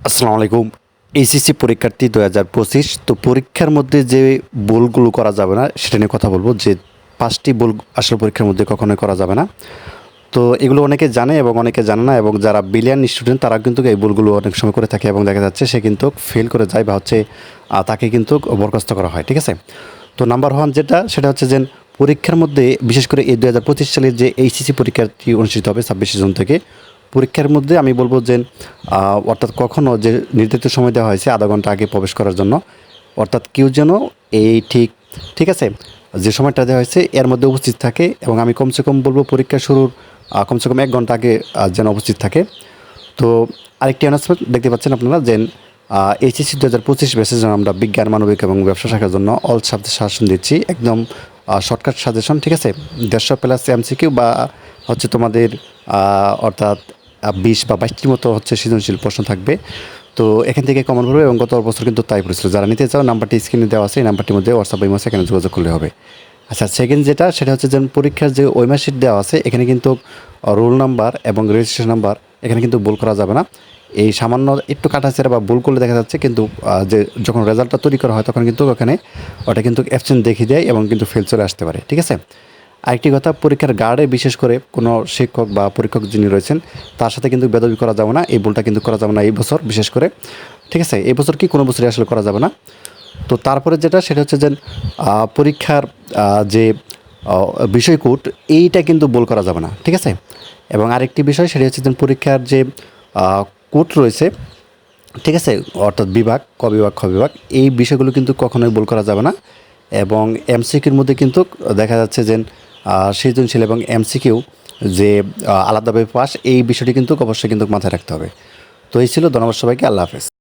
আসসালামু আলাইকুম। এইচএসসি পরীক্ষার্থী দু হাজার পঁচিশ, তো পরীক্ষার মধ্যে যে বলগুলো করা যাবে না, সেটা নিয়ে কথা বলব। যে পাঁচটি বল আসলে পরীক্ষার মধ্যে কখনোই করা যাবে না। তো এগুলো অনেকে জানে এবং অনেকে জানে না, এবং যারা বিলিয়ন স্টুডেন্ট, তারা কিন্তু এই বলগুলো অনেক সময় করে থাকে এবং দেখা যাচ্ছে সে কিন্তু ফেল করে যায় বা হচ্ছে তাকে কিন্তু বরখাস্ত করা হয়, ঠিক আছে? তো নাম্বার ওয়ান যেটা, সেটা হচ্ছে যে পরীক্ষার মধ্যে বিশেষ করে এই দু হাজার পঁচিশ সালের যে এইচএসসি পরীক্ষাটি অনুষ্ঠিত হবে ছাব্বিশে জুন থেকে পরীক্ষার মধ্যে আমি বলব যে অর্থাৎ কখনও যে নির্ধারিত সময় দেওয়া হয়েছে আধা ঘণ্টা আগে প্রবেশ করার জন্য, অর্থাৎ কেউ যেন এই ঠিক ঠিক আছে, যে সময়টা দেওয়া হয়েছে এর মধ্যে উপস্থিত থাকে এবং আমি কমসে কম বলব পরীক্ষা শুরুর কমসে কম এক ঘণ্টা আগে যেন উপস্থিত থাকে। তো আরেকটি অ্যানাউন্সমেন্ট দেখতে পাচ্ছেন আপনারা যে এইচএসসি দু হাজার পঁচিশ বেসের জন্য আমরা বিজ্ঞান, মানবিক এবং ব্যবসা শাখার জন্য অল সাবজেক্ট শাসন দিচ্ছি। একদম শর্টকাট সাজেশন ঠিক আছে? দেড়শো প্লাস এমসিকিউ বা হচ্ছে তোমাদের অর্থাৎ বিশ বা বাইশটির মতো হচ্ছে সৃজনশীল প্রশ্ন থাকবে। তো এখান থেকে কমন করবে এবং গত বছর কিন্তু তাই পড়েছিল। যারা নিতে চাও, নাম্বারটি স্ক্রিনে দেওয়া আছে, এই নাম্বারটির মধ্যে হোয়াটসঅ্যাপ এই মাসে এখানে যোগাযোগ করলে হবে। আচ্ছা সেকেন্ড যেটা, সেটা হচ্ছে যে পরীক্ষার যে ওয়েমার্কশিট দেওয়া আছে, এখানে কিন্তু রোল নাম্বার এবং রেজিস্ট্রেশন নাম্বার এখানে কিন্তু ভুল করা যাবে না। এই সামান্য একটু কাটাছেড়া বা ভুল করলে দেখা যাচ্ছে কিন্তু যে যখন রেজাল্টটা তৈরি করা হয়, তখন কিন্তু ওখানে ওটা কিন্তু অ্যাবসেন্ট দেখিয়ে দেয় এবং কিন্তু ফেল চলে আসতে পারে। ঠিক আছে? আরেকটি কথা, পরীক্ষার গার্ডে বিশেষ করে কোনো শিক্ষক বা পরীক্ষক যিনি রয়েছেন, তার সাথে কিন্তু বেদবি করা যাবে না, এই ভুলটা কিন্তু করা যাবে না এই বছর বিশেষ করে। ঠিক আছে, এই বছর কি কোনো বছরই আসলে করা যাবে না। তো তারপরে যেটা, সেটা হচ্ছে যে পরীক্ষার যে বিষয়কূট, এইটা কিন্তু বল করা যাবে না। ঠিক আছে? এবং আরেকটি বিষয়, সেটা হচ্ছে যে, পরীক্ষার যে কোট রয়েছে, ঠিক আছে, অর্থাৎ বিভাগ, ক বিভাগ, খ বিভাগ, এই বিষয়গুলো কিন্তু কখনোই বল করা যাবে না। এবং এমসিকিউর মধ্যে কিন্তু দেখা যাচ্ছে যে সৃজনশীল এবং এমসিকিউ যে আলাদাভাবে পাস, এই বিষয়টি কিন্তু অবশ্যই কিন্তু মাথায় রাখতে হবে। তো এই ছিল, ধন্যবাদ সবাইকে, আল্লাহ হাফেজ।